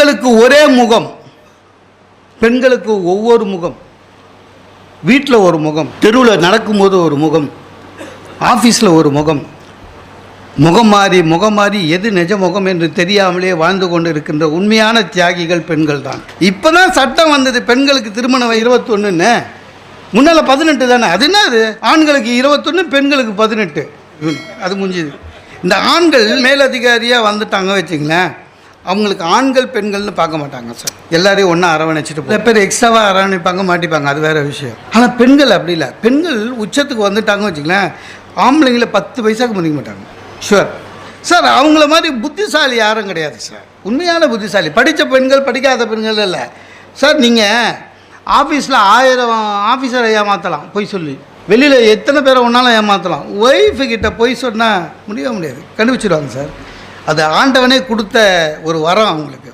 ஆண்களுக்கு ஒரே முகம். பெண்களுக்கு ஒவ்வொரு முகம். வீட்டில் ஒரு முகம். தெருவில் நடக்கும்போது ஒரு முகம். ஆஃபீஸில் ஒரு முகம். முகம் மாறி முகம் மாறி எது நிஜ முகம் என்று தெரியாமலே வாழ்ந்து கொண்டு இருக்கின்ற உண்மையான தியாகிகள் பெண்கள் தான் இப்போ தான் சட்டம் வந்தது பெண்களுக்கு திருமணம் இருபத்தொன்னுன்னு. முன்னால் பதினெட்டு தானே? அது என்ன அது ஆண்களுக்கு இருபத்தொன்று பெண்களுக்கு பதினெட்டு. அது முடிஞ்சுது. இந்த ஆண்கள் மேலதிகாரியாக வந்துட்டாங்க வச்சுங்களேன். அவங்களுக்கு ஆண்கள் பெண்கள்னு பார்க்க மாட்டாங்க சார் எல்லாரையும் ஒன்றா அரவணைச்சிட்டு சில பேர் எக்ஸ்ட்ராவாக அரவணைப்பாங்க மாட்டிப்பாங்க. அது வேற விஷயம். ஆனால் பெண்கள் அப்படி இல்லை. பெண்கள் உச்சத்துக்கு வந்துட்டாங்க வச்சுங்களேன் ஆம்பளைங்களை பத்து பைசாக்கு மதிக்க மாட்டாங்க. ஷுவர் சார் அவங்கள மாதிரி புத்திசாலி யாரும் கிடையாது சார் உண்மையான புத்திசாலி. படித்த பெண்கள் படிக்காத பெண்கள் இல்லை. சார் நீங்கள் ஆஃபீஸில் ஆயிரம் ஆஃபீஸரை ஏமாற்றலாம் பொய் சொல்லி. வெளியில் எத்தனை பேரை ஒன்றாலும் ஏமாற்றலாம் ஒய்ஃபு கிட்ட பொய் சொன்னால் முடியவே முடியாது. கண்டுபிடிச்சிடுவாங்க சார் அது ஆண்டவனே கொடுத்த ஒரு வரம் அவங்களுக்கு.